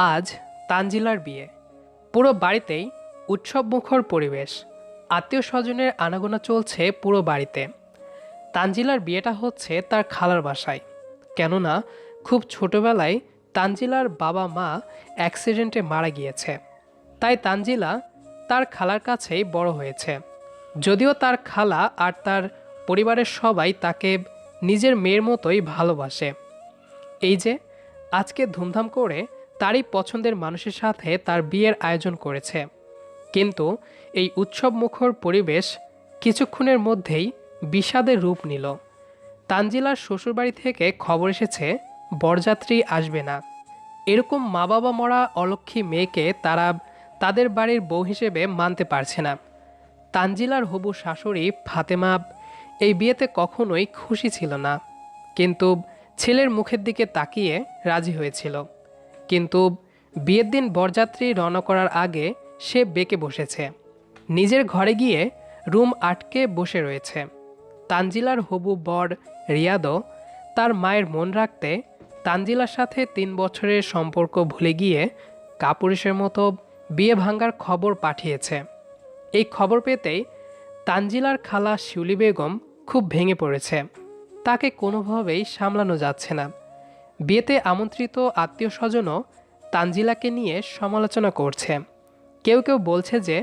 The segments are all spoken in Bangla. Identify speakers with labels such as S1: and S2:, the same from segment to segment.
S1: আজ তানজিলার বিয়ে। পুরো বাড়িতেই উৎসবমুখর পরিবেশ। আত্মীয় স্বজনের আনাগোনা চলছে পুরো বাড়িতে। তানজিলার বিয়েটা হচ্ছে তার খালার বাসায়। কেননা, খুব ছোটবেলায় তানজিলার বাবা মা অ্যাক্সিডেন্টে মারা গিয়েছে। তাই তানজিলা তার খালার কাছেই বড় হয়েছে। যদিও তার খালা আর তার পরিবারের সবাই তাকে নিজের মেয়ের মতোই ভালোবাসে। এই যে, আজকে ধুমধাম করে তারই পছন্দের মানুষের সাথে তার বিয়ের আয়োজন করেছে। কিন্তু এই উৎসবমুখর পরিবেশ কিছুক্ষণের মধ্যেই বিষাদের রূপ নিল। তানজিলার শ্বশুরবাড়ি থেকে খবর এসেছে, বরযাত্রী আসবে না। এরকম মা বাবা মরা অলক্ষী মেয়েকে তারা তাদের বাড়ির বউ হিসেবে মানতে পারছে না। তানজিলার হবু শাশুড়ি ফাতেমা এই বিয়েতে কখনোই খুশি ছিল না। কিন্তু ছেলের মুখের দিকে তাকিয়ে রাজি হয়েছিল। কিন্তু বিয়ের দিন বরযাত্রী রওনা করার আগে সে বেঁকে বসেছে। নিজের ঘরে গিয়ে রুম আটকে বসে রয়েছে। তানজিলার হবু বর রিয়াদও তার মায়ের মন রাখতে তানজিলার সাথে তিন বছরের সম্পর্ক ভুলে গিয়ে কাপুরুষের মতো বিয়ে ভাঙ্গার খবর পাঠিয়েছে। এই খবর পেতেই তানজিলার খালা শিউলি বেগম খুব ভেঙে পড়েছে। তাকে কোনোভাবেই সামলানো যাচ্ছে না। বিয়েতে আমন্ত্রিত আত্মীয় স্বজনও তানজিলাকে নিয়ে সমালোচনা করছে। কেউ কেউ বলছে যে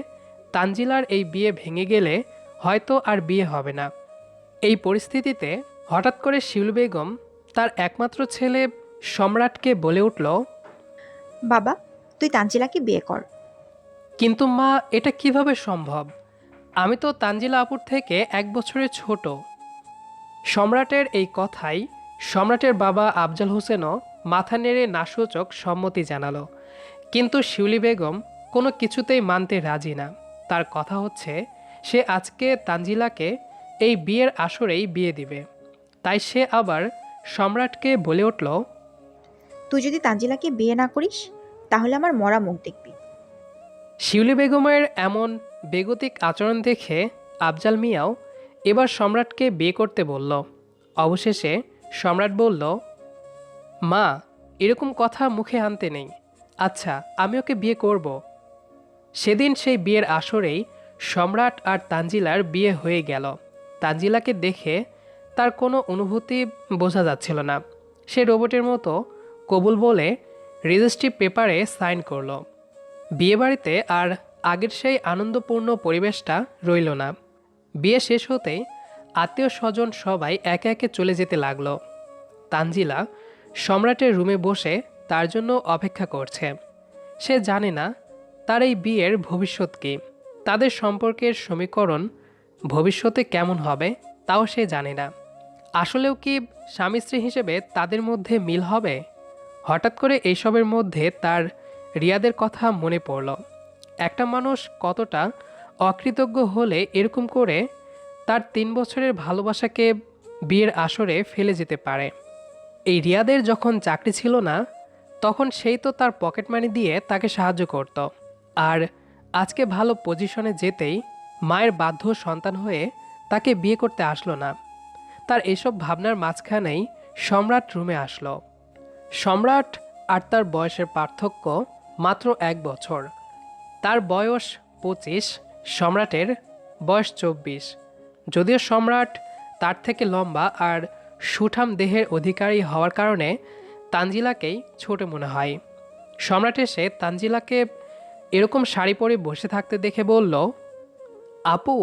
S1: তানজিলার এই বিয়ে ভেঙে গেলে হয়তো আর বিয়ে হবে না। এই পরিস্থিতিতে হঠাৎ করে শিউল বেগম তার একমাত্র ছেলে সম্রাটকে বলে উঠল
S2: বাবা তুই তানজিলাকে বিয়ে কর।
S1: কিন্তু মা এটা কীভাবে সম্ভব? আমি তো তানজিলা আপুর থেকে এক বছরের ছোট। সম্রাটের এই কথাই সম্রাটের বাবা আফজাল হোসেনও মাথা নেড়ে নাসূচক সম্মতি জানালো। কিন্তু শিউলি বেগম কোনো কিছুতেই মানতে রাজি না। তার কথা হচ্ছে সে আজকে তানজিলাকে এই বিয়ের আসরেই বিয়ে দিবে। তাই সে আবার সম্রাটকে বলে উঠল
S2: তুই যদি তানজিলাকে বিয়ে না করিস তাহলে আমার মরা মুখ দেখবি।
S1: শিউলি বেগমের এমন বেগতিক আচরণ দেখে আফজাল মিয়াও এবার সম্রাটকে বিয়ে করতে বলল। অবশেষে সম্রাট বলল, মা, এরকম কথা মুখে আনতে নেই। আচ্ছা আমি ওকে বিয়ে করব। সেদিন সেই বিয়ের আসরেই সম্রাট আর তানজিলার বিয়ে হয়ে গেল। তানজিলাকে দেখে তার কোনো অনুভূতি বোঝা যাচ্ছিল না। সে রোবটের মতো কবুল বলে রেজিস্ট্রি পেপারে সাইন করল। বিয়েবাড়িতে আর আগের সেই আনন্দপূর্ণ পরিবেশটা রইল না। বিয়ে শেষ হতেই আত্মীয় স্বজন সবাই একে একে চলে যেতে লাগল। তানজিলা সম্রাটের রুমে বসে তার জন্য অপেক্ষা করছে। সে জানে না তার এই বিয়ের ভবিষ্যৎ কী। তাদের সম্পর্কের সমীকরণ ভবিষ্যতে কেমন হবে তাও সে জানে না। আসলেও কি স্বামী স্ত্রী হিসেবে তাদের মধ্যে মিল হবে? হঠাৎ করে এইসবের মধ্যে তার রিয়াদের কথা মনে পড়ল। একটা মানুষ কতটা অকৃতজ্ঞ হলে এরকম করে তার তিন বছরের ভালোবাসাকে বিয়ের আসরে ফেলে যেতে পারে। এই রিয়াদের যখন চাকরি ছিল না, তখন সেই তো তার পকেট মানি দিয়ে তাকে সাহায্য করত। আর আজকে ভালো পজিশনে যেতেই মায়ের বাধ্য সন্তান হয়ে তাকে বিয়ে করতে আসলো না। তার এসব ভাবনার মাঝখানেই সম্রাট রুমে আসলো। সম্রাট আর তার বয়সের পার্থক্য মাত্র এক বছর। তার বয়স পঁচিশ, সম্রাটের বয়স চব্বিশ। যদিও সম্রাট তার থেকে লম্বা আর সুঠাম দেহের অধিকারী হওয়ার কারণে তানজিলাকেই ছোট মনে হয়। সম্রাট এসে তানজিলাকে এরকম শাড়ি পরে বসে থাকতে দেখে বলল, আপু,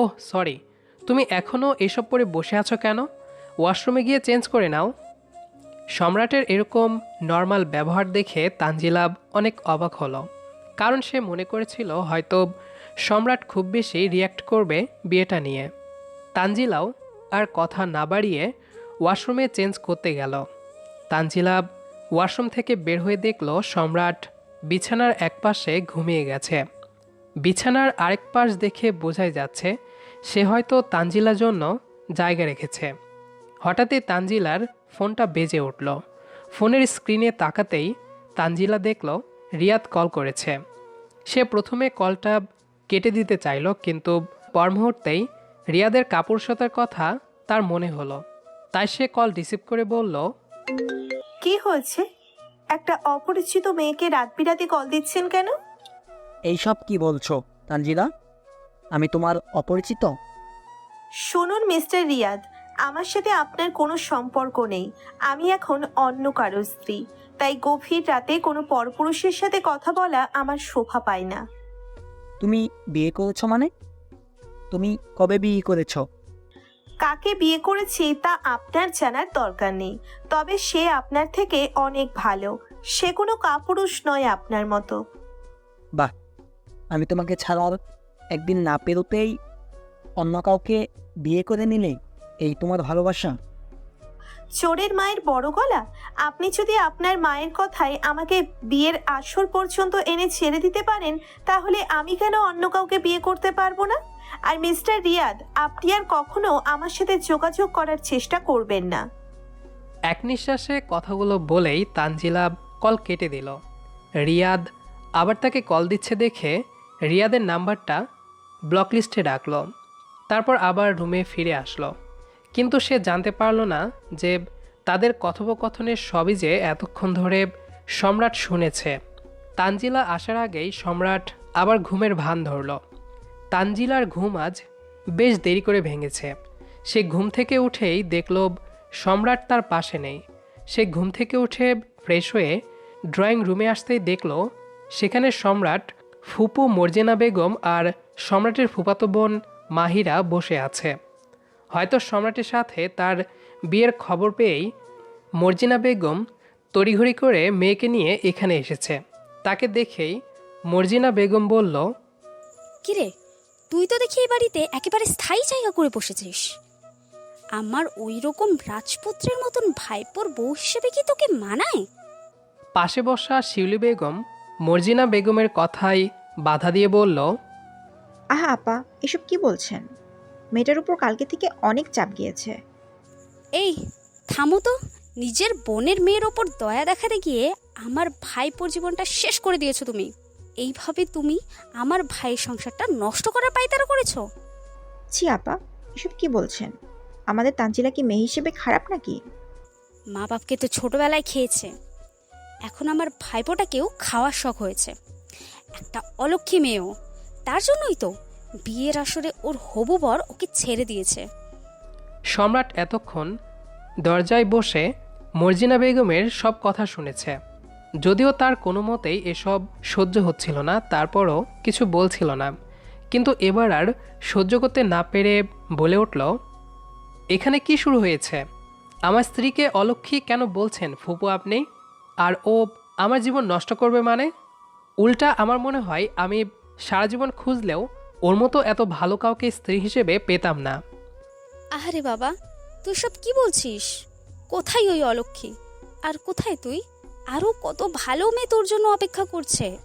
S1: ওহ, সরি, তুমি এখনও এসব পরে বসে আছো কেন? ওয়াশরুমে গিয়ে চেঞ্জ করে নাও। সম্রাটের এরকম নর্মাল ব্যবহার দেখে তানজিলা অনেক অবাক হলো, কারণ সে মনে করেছিল হয়তো সম্রাট খুব বেশি রিয়্যাক্ট করবে বিয়েটা নিয়ে। তানজিলাও আর কথা না বাড়িয়ে ওয়াশরুমে চেঞ্জ করতে গেল। তানজিলা ওয়াশরুম থেকে বের হয়ে দেখল সম্রাট বিছানার একপাশে ঘুমিয়ে গেছে। বিছানার আরেক পাশ দেখে বোঝাই যাচ্ছে সে হয়তো তানজিলার জন্য জায়গা রেখেছে। হঠাৎই তানজিলার ফোনটা বেজে উঠল। ফোনের স্ক্রিনে তাকাতেই তানজিলা দেখল রিয়াদ কল করেছে। সে প্রথমে কলটা কেটে দিতে চাইল, কিন্তু পর মুহূর্তেই রিয়াদের কাপড় কাপুরুষতার কথা তার মনে হলো। তাই সে কল রিসিভ করে বলল
S3: কি হয়েছে? একটা অপরিচিত মেয়েকে রাত বিরাতে কল দিচ্ছেন কেন?
S4: এইসব কি বলছো তানজিলা আমি তোমার অপরিচিত?
S3: শুনুন মিস্টার রিয়াদ আমার সাথে আপনার কোনো সম্পর্ক নেই। আমি এখন অন্য কারও স্ত্রী। তাই গভীর রাতে কোনো পরপুরুষের সাথে কথা বলা আমার শোভা পায় না।
S4: তুমি বিয়ে করেছ মানে? তুমি কবে বিয়ে করেছ?
S3: কাকে বিয়ে করেছি তা আপনার জানার দরকার নেই। তবে সে আপনার থেকে অনেক ভালো। সে কোনো কাপুরুষ নয় আপনার মতো।
S4: বাহ! আমি তোমাকে ছাড়ার একদিন না পেরোতেই অন্য কাউকে বিয়ে করে নিলে এই তোমার ভালোবাসা?
S3: চোরের মায়ের বড় গলা? আপনি যদি আপনার মায়ের কথায় আমাকে বিয়ের আসর পর্যন্ত এনে ছেড়ে দিতে পারেন, তাহলে আমি কেন অন্য কাউকে বিয়ে করতে পারব না? আর মিস্টার রিয়াদ, আপনি আর কখনো আমার সাথে যোগাযোগ করার চেষ্টা করবেন না।
S1: এক নিঃশ্বাসে কথাগুলো বলেই তানজিলা কল কেটে দিল। রিয়াদ আবার তাকে কল দিচ্ছে দেখে রিয়াদের নাম্বারটা ব্লক লিস্টে রাখল তারপর আবার রুমে ফিরে আসলো। কিন্তু সে জানতে পারল না যে তাদের কথোপকথনের সবই যে এতক্ষণ ধরে সম্রাট শুনেছে। তানজিলা আসার আগেই সম্রাট আবার ঘুমের ভান ধরল। তানজিলার ঘুম আজ বেশ দেরি করে ভেঙেছে। সে ঘুম থেকে উঠেই দেখল সম্রাট তার পাশে নেই। সে ঘুম থেকে উঠে ফ্রেশ হয়ে ড্রয়িং রুমে আসতেই দেখল সেখানে সম্রাট ফুপু মর্জেনা বেগম আর সম্রাটের ফুপাতো বোন মাহিরা বসে আছে। হয়তো সম্রাটের সাথে তার বিয়ের খবর পেয়েই মর্জিনা বেগম তড়িঘড়ি করে মেয়েকে নিয়ে এখানে এসেছে। তাকে দেখেই মর্জিনা বেগম বলল
S5: কিরে তুই তো দেখি এই বাড়িতে একেবারে স্থায়ী জায়গা করে বসেছিস। আমার ওই রকম রাজপুত্রের মতন ভাইপোর বউ হিসেবে কি তোকে মানায়?
S1: পাশে বসা শিউলি বেগম মর্জিনা বেগমের কথাই বাধা দিয়ে বলল
S2: আহা আপা এসব কি বলছেন? মেয়েটার উপর কালকে থেকে অনেক চাপ গিয়েছে।
S5: এই থামো তো। নিজের বোনের মেয়ের ওপর দয়া দেখাতে গিয়ে আমার ভাইপোর জীবনটা শেষ করে দিয়েছ তুমি। এইভাবে তুমি আমার ভাইয়ের সংসারটা নষ্ট করার পাইতারা করেছ?
S2: ছি আপা এসব কি বলছেন? আমাদের তানজিলা কি মেয়ে হিসেবে খারাপ নাকি?
S5: মা বাপকে তো ছোটবেলায় খেয়েছে। এখন আমার ভাইপোটাকেও খাওয়ার শখ হয়েছে। একটা অলক্ষী মেয়েও। তার জন্যই তো বিয়ের আসরে ওর হবু বর ওকে ছেড়ে দিয়েছে।
S1: সম্রাট এতক্ষণ দরজায় বসে মর্জিনা বেগমের সব কথা শুনেছে। যদিও তার কোনো মতেই এসব সহ্য হচ্ছিল না, তারপরও কিছু বলছিল না। কিন্তু এবার আর সহ্য করতে না পেরে বলে উঠল, এখানে কি শুরু হয়েছে? আমার স্ত্রীকে অলক্ষী কেন বলছেন ফুপু আপনি? আর ও আমার জীবন নষ্ট করবে মানে? উল্টা আমার মনে হয় আমি সারা জীবন খুঁজলেও ওর মতো এত ভালো কাউকে স্ত্রী হিসেবে পেতাম না।
S5: আহারে বাবা তুই সব কি বলছিস? কোথায় ওই অলক্ষী? আর কোথায় তুই? আরও কত ভালো মেয়ে তোর জন্য অপেক্ষা করছে।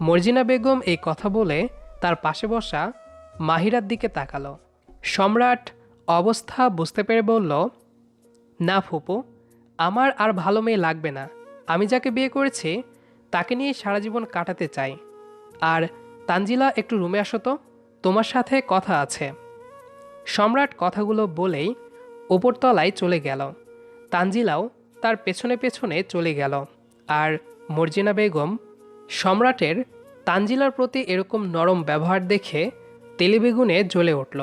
S1: মর্জিনা বেগম এই কথা বলে তার পাশে বসা মাহিরার দিকে তাকালো। সম্রাট অবস্থা বুঝতে পেরে বলল না ফুপু আমার আর ভালো মেয়ে লাগবে না। আমি যাকে বিয়ে করেছি তাকে নিয়ে সারা জীবন কাটাতে চাই। আর তানজিলা, একটু রুমে আসো তো। তোমার সাথে কথা আছে। সম্রাট কথাগুলো বলেই ওপরতলায় চলে গেল। তানজিলাও তার পেছনে পেছনে চলে গেল। আর মর্জিনা বেগম সম্রাটের তানজিলার প্রতি এরকম নরম ব্যবহার দেখে তেলেবেগুনে জ্বলে উঠল।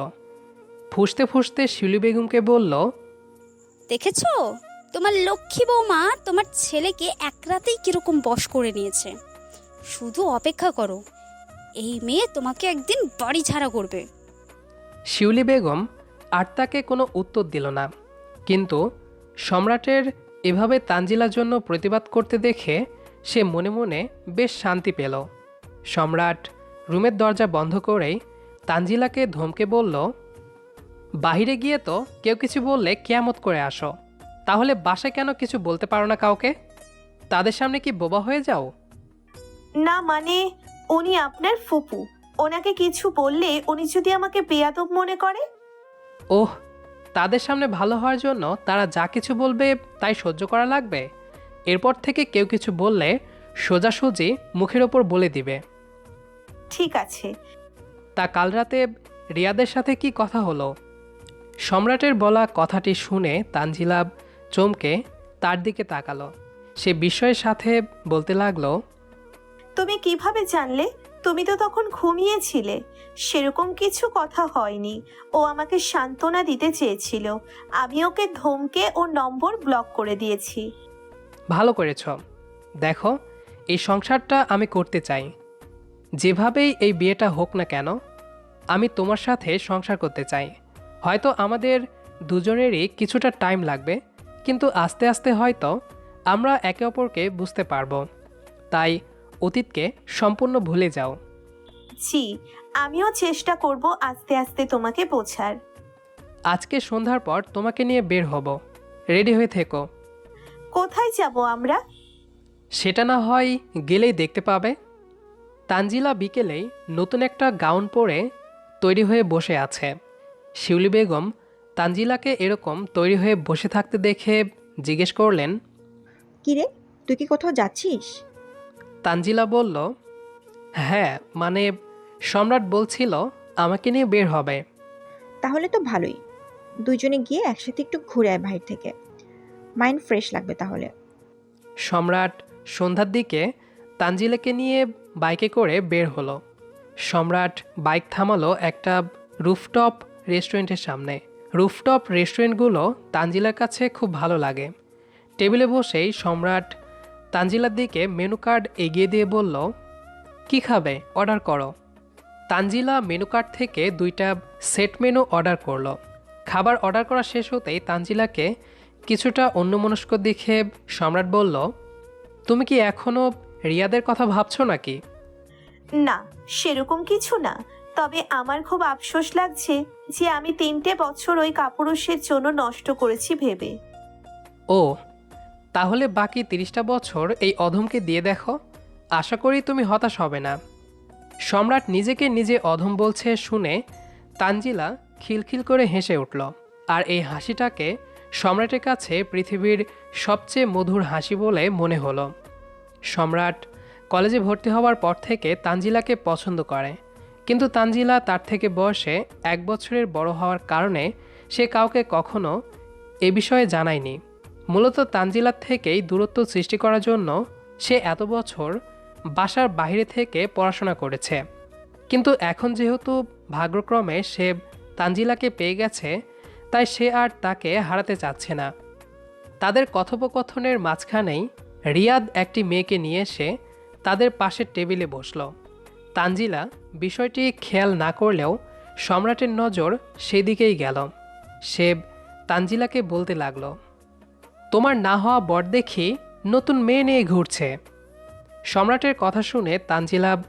S1: ফুসতে ফুসতে শিউলি বেগমকে বলল,
S5: দেখেছ? তোমার লক্ষ্মী বৌমা তোমার ছেলেকে এক রাতেই কীরকম বশ করে নিয়েছে। শুধু অপেক্ষা করো এই মেয়ে তোমাকে একদিন বাড়ি ছাড়া করবে।
S1: শিউলি বেগম আর তাকে কোনো উত্তর দিল না। কিন্তু সম্রাটের এভাবে তানজিলার জন্য প্রতিবাদ করতে দেখে সে মনে মনে বেশ শান্তি পেল। সম্রাট রুমের দরজা বন্ধ করেই তানজিলাকে ধমকে বলল বাইরে গিয়ে তো কেউ কিছু বললে কেয়ামত করে আসো। তাহলে বাসায় কেন কিছু বলতে পারো না কাউকে? তাদের সামনে কি বোবা হয়ে যাও?
S3: না মানে উনি আপনার ফুপু। ওনাকে কিছু বললে উনি যদি আমাকে বেয়াদব মনে করে?
S1: ওহ তাদের সামনে ভালো হওয়ার জন্য তারা যা কিছু বলবে তাই সহ্য করা লাগবে। এরপর থেকে কেউ কিছু বললে সোজাসুজি মুখের ওপর বলে দিবে।
S3: ঠিক আছে।
S1: তা কাল রাতে রিয়াদের সাথে কি কথা হলো? সম্রাটের বলা কথাটি শুনে তানজিলাব চমকে তার দিকে তাকালো। সে বিস্ময়ের সাথে বলতে লাগল
S3: তুমি কীভাবে জানলে? তুমি তো তখন ঘুমিয়েছিলে। সেরকম কিছু কথা হয়নি। ও আমাকে সান্ত্বনা দিতে চেয়েছিল। আমি ওকে ধমকে ওর নম্বর ব্লক করে দিয়েছি।
S1: ভালো করেছ। দেখো, এই সংসারটা আমি করতে চাই। যেভাবেই এই বিয়েটা হোক না কেন, আমি তোমার সাথে সংসার করতে চাই। হয়তো আমাদের দুজনেরই কিছুটা টাইম লাগবে, কিন্তু আস্তে আস্তে হয়তো আমরা একে অপরকে বুঝতে পারব। তাই অতীতকে সম্পূর্ণ ভুলে যাও।
S3: জি আমিও চেষ্টা করব আস্তে আস্তে তোমাকে বোঝার।
S1: আজকে সন্ধ্যার পর তোমাকে নিয়ে বের হব। রেডি হয়ে থেকো।
S3: কোথায় যাব আমরা?
S1: সেটা না হয় গেলেই দেখতে পাবে। তানজিলা বিকেলেই নতুন একটা গাউন পরে তৈরি হয়ে বসে আছে। শিউলি বেগম তানজিলাকে এরকম তৈরি হয়ে বসে থাকতে দেখে জিজ্ঞেস করলেন
S2: কিরে তুই কি কোথাও যাচ্ছিস?
S1: তানজিলা বলল হ্যাঁ মানে সম্রাট বলছিল আমাকে নিয়ে বের হবে।
S2: তাহলে তো ভালোই। দুইজনে গিয়ে একসাথে একটু ঘুরে আয় বাইরে থেকে। মাইন্ড ফ্রেশ লাগবে তাহলে।
S1: সম্রাট সন্ধ্যার দিকে তানজিলাকে নিয়ে বাইকে করে বের হলো। সম্রাট বাইক থামালো একটা রুফটপ রেস্টুরেন্টের সামনে। রুফটপ রেস্টুরেন্টগুলো তানজিলার কাছে খুব ভালো লাগে। টেবিলে বসেই সম্রাট তানজিলার দিকে মেনু কার্ড এগিয়ে দিয়ে বলল কি খাবে? অর্ডার করো। তানজিলা মেনু কার্ড থেকে দুইটা সেট মেনু অর্ডার করল। খাবার অর্ডার করা শেষ হতেই তানজিলাকে কিছুটা অন্যমনস্ক দেখে সম্রাট বলল তুমি কি এখনও রিয়াদের কথা ভাবছ নাকি?
S3: না সেরকম কিছু না। তবে আমার খুব আফসোস লাগছে যে আমি তিনটে বছর ওই কাপুরুষের জন্য নষ্ট করেছি ভেবে।
S1: ও তাহলে বাকি তিরিশটা বছর এই অধমকে দিয়ে দেখো। আশা করি তুমি হতাশ হবে না। সম্রাট নিজেকে নিজে অধম বলছে শুনে তানজিলা খিলখিল করে হেসে উঠল। আর এই হাসিটাকে সম্রাটের কাছে পৃথিবীর সবচেয়ে মধুর হাসি বলে মনে হলো। সম্রাট কলেজে ভর্তি হওয়ার পর থেকে তানজিলাকে পছন্দ করে। কিন্তু তানজিলা তার থেকে বয়সে এক বছরের বড় হওয়ার কারণে সে কাউকে কখনো এ বিষয়ে জানায়নি। মূলত তানজিলার থেকেই দূরত্ব সৃষ্টি করার জন্য সে এত বছর বাসার বাইরে থেকে পড়াশোনা করেছে। কিন্তু এখন যেহেতু ভাগ্যক্রমে সে তানজিলাকে পেয়ে গেছে, তাই সে আর তাকে হারাতে চাচ্ছে না। তাদের কথোপকথনের মাঝখানেই রিয়াদ একটি মেয়েকে নিয়ে এসে তাদের পাশের টেবিলে বসল। তানজিলা বিষয়টি খেয়াল না করলেও সম্রাটের নজর সেদিকেই গেল। সে তানজিলাকে বলতে লাগল তোমার না হওয়া বর দেখি নতুন মেয়ে নিয়ে ঘুরছে। সম্রাটের কথা শুনে তানজিলাব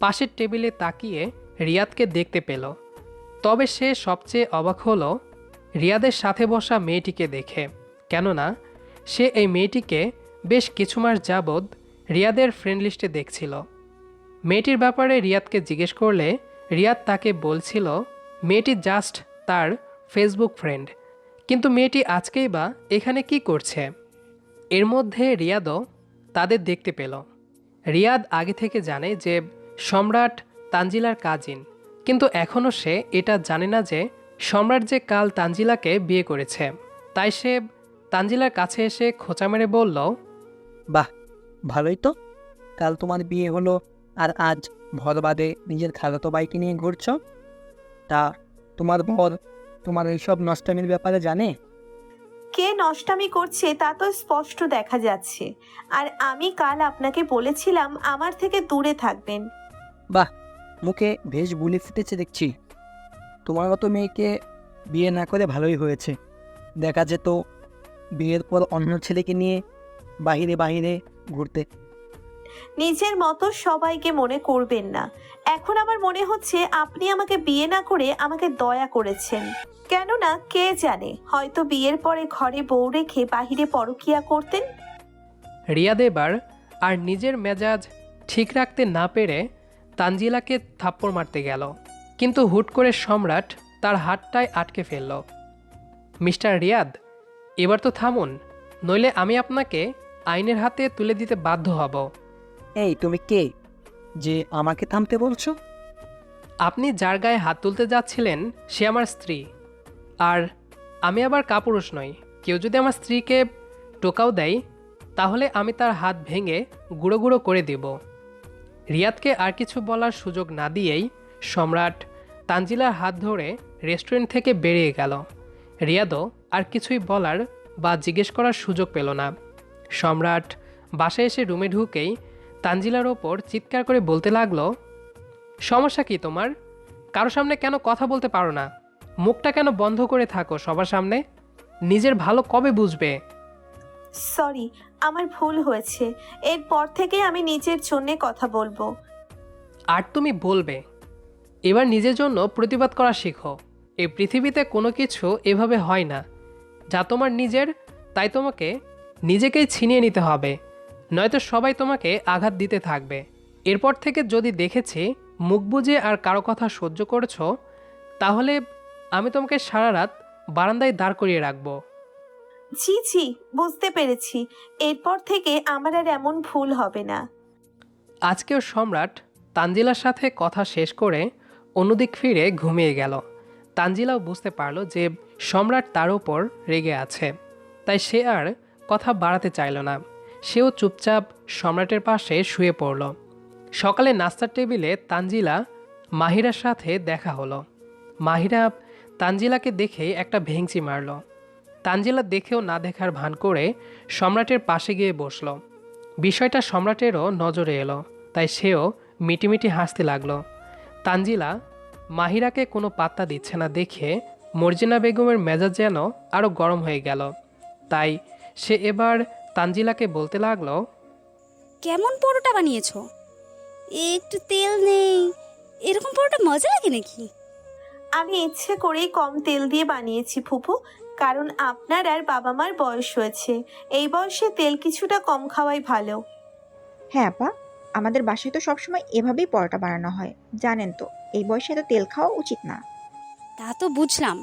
S1: পাশের টেবিলে তাকিয়ে রিয়াদকে দেখতে পেল। তবে সে সবচেয়ে অবাক হলো রিয়াদের সাথে বসা মেয়েটিকে দেখে। কেননা সে এই মেয়েটিকে বেশ কিছু মাস যাবৎ রিয়াদের ফ্রেন্ড লিস্টে দেখছিল। মেয়েটির ব্যাপারে রিয়াদকে জিজ্ঞেস করলে রিয়াদ তাকে বলছিল, মেয়েটি জাস্ট তার ফেসবুক ফ্রেন্ড কিন্তু মেয়েটি আজকেই বা এখানে কি করছে? এর মধ্যে রিয়াদও তাদের দেখতে পেল। রিয়াদ আগে থেকে জানে যে সম্রাট তানজিলার কাজিন, কিন্তু এখনও সে এটা জানে না যে সম্রাট যে কাল তানজিলাকে বিয়ে করেছে। তাই সে তানজিলার কাছে এসে খোঁচা মেরে বলল,
S4: বাহ, ভালোই তো। কাল তোমার বিয়ে হলো আর আজ ভর বাদে নিজের খালাতো বাইকে নিয়ে ঘুরছ? তা তোমার বর তোমার এইসব নষ্টামির ব্যাপারে জানে?
S3: কে নষ্টামি করছে তা তো স্পষ্ট দেখা যাচ্ছে। আর আমি কাল আপনাকে বলেছিলাম আমার থেকে দূরে থাকবেন।
S4: বাহ মুখে বেশ বুলি ফুটেছে দেখছি। তোমার মতো মেয়েকে বিয়ে না করে ভালোই হয়েছে। দেখা যেত বিয়ের পর অন্য ছেলেকে নিয়ে বাইরে বাইরে ঘুরতে।
S3: নিজের মতো সবাইকে মনে করবেন না। এখন আমার মনে হচ্ছে আপনি আমাকে বিয়ে না করে আমাকে দয়া করেছেন। কেননা কে জানে, হয়তো বিয়ের পরে ঘরে বউ রেখে বাহিরে পরকিয়া করতেন?
S1: রিয়াদ এবার আর নিজের মেজাজ ঠিক রাখতে না পেরে তানজিলাকে থাপ্পড় মারতে গেল। কিন্তু হুট করে সম্রাট তার হাতটায় আটকে ফেলল। মিস্টার রিয়াদ, এবার তো থামুন, নইলে আমি আপনাকে আইনের হাতে তুলে দিতে বাধ্য হব।
S4: এই, তুমি কে? যে আমাকে থামতে বলছো?
S1: আপনি যার গায়ে হাত তুলতে যাচ্ছিলেন, সে আমার স্ত্রী। আর আমি আবার কাপুরুষ নই। কেউ যদি আমার স্ত্রীকে টোকাও দেয়, তাহলে আমি তার হাত ভেঙে গুঁড়ো গুঁড়ো করে দেব। রিয়াদকে আর কিছু বলার সুযোগ না দিয়েই সম্রাট তানজিলার হাত ধরে রেস্টুরেন্ট থেকে বেরিয়ে গেল। রিয়াদও আর কিছুই বলার বা জিজ্ঞেস করার সুযোগ পেল না। সম্রাট বাসায় এসে রুমে ঢুকেই তানজিলার ওপর চিৎকার করে বলতে লাগল সমস্যা কি তোমার? কারও সামনে কেন কথা বলতে পারো না? মুখটা কেন বন্ধ করে থাকো সবার সামনে? নিজের ভালো কবে বুঝবে?
S3: সরি আমার ভুল হয়েছে। এরপর থেকে আমি নিজের জন্য কথা বলব।
S1: আর তুমি বলবে এবার নিজের জন্য প্রতিবাদ করা শিখো। এই পৃথিবীতে কোনো কিছু এভাবে হয় না। যা তোমার নিজের তাই তোমাকে নিজেকেই ছিনিয়ে নিতে হবে। নয়তো সবাই তোমাকে আঘাত দিতে থাকবে। এরপর থেকে যদি দেখেছি মুখ বুজে আর কারও কথা সহ্য করেছ তাহলে আমি তোমাকে সারা রাত বারান্দায় দাঁড় করিয়ে রাখব।
S3: জি জি বুঝতে পেরেছি। এরপর থেকে আমার আর এমন ভুল হবে না।
S1: আজকেও সম্রাট তানজিলার সাথে কথা শেষ করে অন্যদিক ফিরে ঘুমিয়ে গেল। তানজিলাও বুঝতে পারল যে সম্রাট তার ওপর রেগে আছে তাই সে আর কথা বাড়াতে চাইল না। সেও চুপচাপ সম্রাটের পাশে শুয়ে পড়ল। সকালে নাস্তার টেবিলে তানজিলা মাহিরার সাথে দেখা হলো। মাহিরা তানজিলাকে দেখে একটা ভেংচি মারল। তানজিলা দেখেও না দেখার ভান করে সম্রাটের পাশে গিয়ে বসল। বিষয়টা সম্রাটেরও নজরে এলো, তাই সেও মিটিমিটি হাসতে লাগল। তানজিলা মাহিরাকে কোনো পাত্তা দিচ্ছে না দেখে মর্জিনা বেগমের মেজাজ যেন আরও গরম হয়ে গেল। তাই সে এবার তানজিলাকে বলতে লাগল
S5: কেমন পরোটা বানিয়েছো? একটু তেল নেই। এরকম পরোটা মজা লাগে নাকি?
S3: আমি ইচ্ছে করেই কম তেল দিয়ে বানিয়েছি ফুপু কারণ আপনার আর বাবা মার বয়স হয়েছে। এই বয়সে তেল কিছুটা কম খাওয়াই ভালো।
S2: হ্যাঁ আপা। আমাদের বাসায় তো সবসময় এভাবেই পরোটা বানানো হয়। জানেন তো এই বয়সে তো তেল খাওয়া উচিত না।
S5: তা তো বুঝলাম।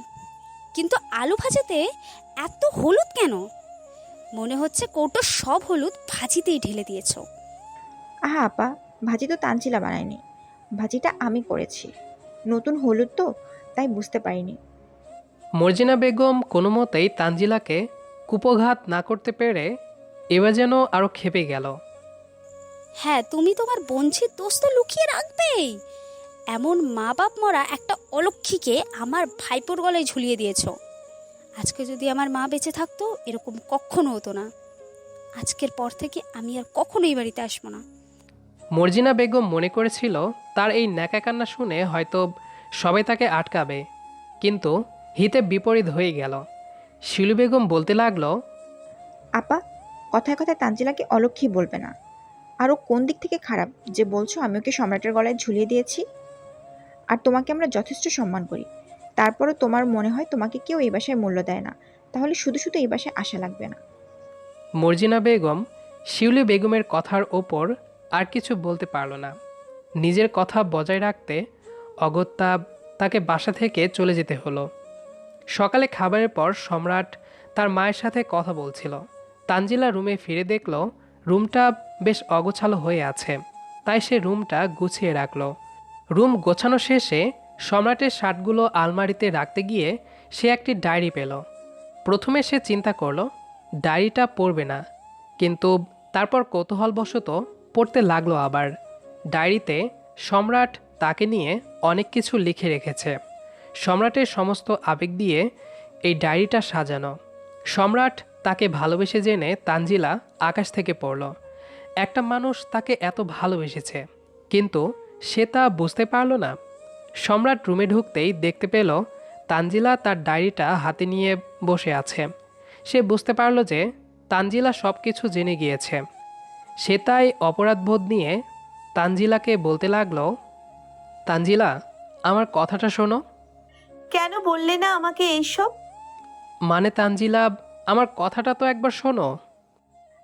S5: কিন্তু আলু ভাজাতে এত হলুদ কেন? মনে হচ্ছে কৌটো সব হলুদ ভাজিতেই ঢেলে দিয়েছ।
S2: আহা আপা ভাজি তো তানচিলা বানায়নি। ভাজিটা আমি করেছি। নতুন হলুদ তো তাই বুঝতে পারিনি।
S1: মর্জিনা বেগম কোনো মতেই তানজিলাকে কুপঘাত না করতে পেরে এবার যেন আরও খেপে গেল।
S5: হ্যাঁ তুমি তোমার বঞ্চিত দোষ তো লুকিয়ে রাখবেই এমন মা বাপ মরা একটা অলক্ষীকে আমার ভাইপোর গলায় ঝুলিয়ে দিয়েছ। আজকে যদি আমার মা বেঁচে থাকতো এরকম কখনো হতো না। আজকের পর থেকে আমি আর কখনো এই বাড়িতে আসব না।
S1: মর্জিনা বেগম মনে করেছিল তার এই ন্যাকা কান্না শুনে হয়তো সবাই তাকে আটকাবে কিন্তু হিতে বিপরীত হয়ে গেল। শিলু বেগম বলতে লাগল
S2: আপা কথায় কথায় তানজিলাকে অলক্ষী বলবে না। আরও কোন দিক থেকে খারাপ যে বলছো আমি ওকে সম্রাটের গলায় ঝুলিয়ে দিয়েছি? আর তোমাকে আমরা যথেষ্ট সম্মান করি। তারপরও তোমার মনে হয় তোমাকে কেউ এই বাসায় মূল্য দেয় না। তাহলে শুধু শুধু এই বাসায় আশা লাগবে না।
S1: মর্জিনা বেগম, শিউলি বেগমের কথার ওপর আর কিছু বলতে পারল না। নিজের কথা বজায় রাখতে অগত্যা তাকে বাসা থেকে চলে যেতে হলো। সকালে খাবারের পর সম্রাট তার মায়ের সাথে কথা বলছিল। তানজিলা রুমে ফিরে দেখল, রুমটা বেশ অগোছালো হয়ে আছে। তাই সে রুমটা গুছিয়ে রাখল। রুম গোছানো শেষে সম্রাটের শার্টগুলো আলমারিতে রাখতে গিয়ে সে একটি ডায়েরি পেল। প্রথমে সে চিন্তা করল, ডায়েরিটা পড়বে না। কিন্তু তারপর কৌতূহলবশত পড়তে লাগল আবার। ডায়েরিতে সম্রাট তাকে নিয়ে অনেক কিছু লিখে রেখেছে। সম্রাটের সমস্ত আবেগ দিয়ে এই ডায়েরিটা সাজানো। সম্রাট তাকে ভালোবেসে জেনে তানজিলা আকাশ থেকে পড়ল। একটা মানুষ তাকে এত ভালোবেসেছে, কিন্তু সে তা বুঝতে পারল না। সম্রাট রুমে ঢুকতেই দেখতে পেল তানজিলা তার ডায়েরিটা হাতে নিয়ে বসে আছে। সে বুঝতে পারল যে তানজিলা সব কিছু জেনে গিয়েছে। সে তাই অপরাধবোধ নিয়ে তানজিলাকে বলতে লাগল তানজিলা আমার কথাটা শোনো।
S3: কেন বললে না আমাকে এইসব?
S1: মানে তানজিলা আমার কথাটা তো একবার শোনো।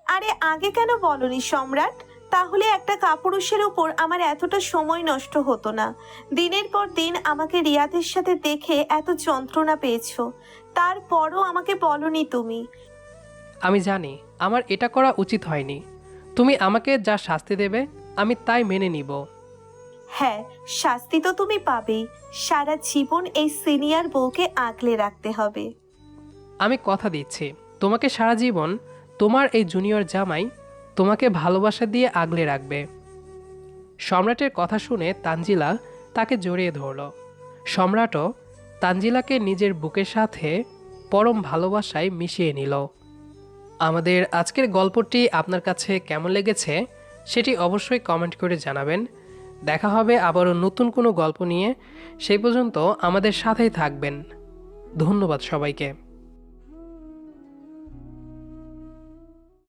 S3: আরে আগে কেন বলনি সম্রাট? তাহলে একটা কাপুরুষের উপর আমার এতটা সময় নষ্ট হতো না। দিনের পর দিন আমাকে রিয়াদের সাথে দেখে এত যন্ত্রণা পেয়েছ। তারপরও আমাকে বলনি তুমি।
S1: আমি জানি আমার এটা করা উচিত হয়নি। তুমি আমাকে যা শাস্তি দেবে আমি তাই মেনে নিব।
S3: হ্যাঁ শাস্তি তো তুমি পাবেই। সারা জীবন এই সিনিয়র বউকে আগলে রাখতে হবে।
S1: আমি কথা দিচ্ছি। তোমাকে সারা জীবন তোমার এই জুনিয়র জামাই তোমাকে ভালোবাসা দিয়ে আগলে রাখবে। সম্রাটের কথা শুনে তানজিলা তাকে জড়িয়ে ধরল। সম্রাটও তানজিলাকে নিজের বুকের সাথে পরম ভালোবাসায় মিশিয়ে নিল। আমাদের আজকের গল্পটি আপনার কাছে কেমন লেগেছে সেটি অবশ্যই কমেন্ট করে জানাবেন। দেখা হবে আবারও নতুন কোনো গল্প নিয়ে। সেই পর্যন্ত আমাদের সাথেই থাকবেন। ধন্যবাদ সবাইকে।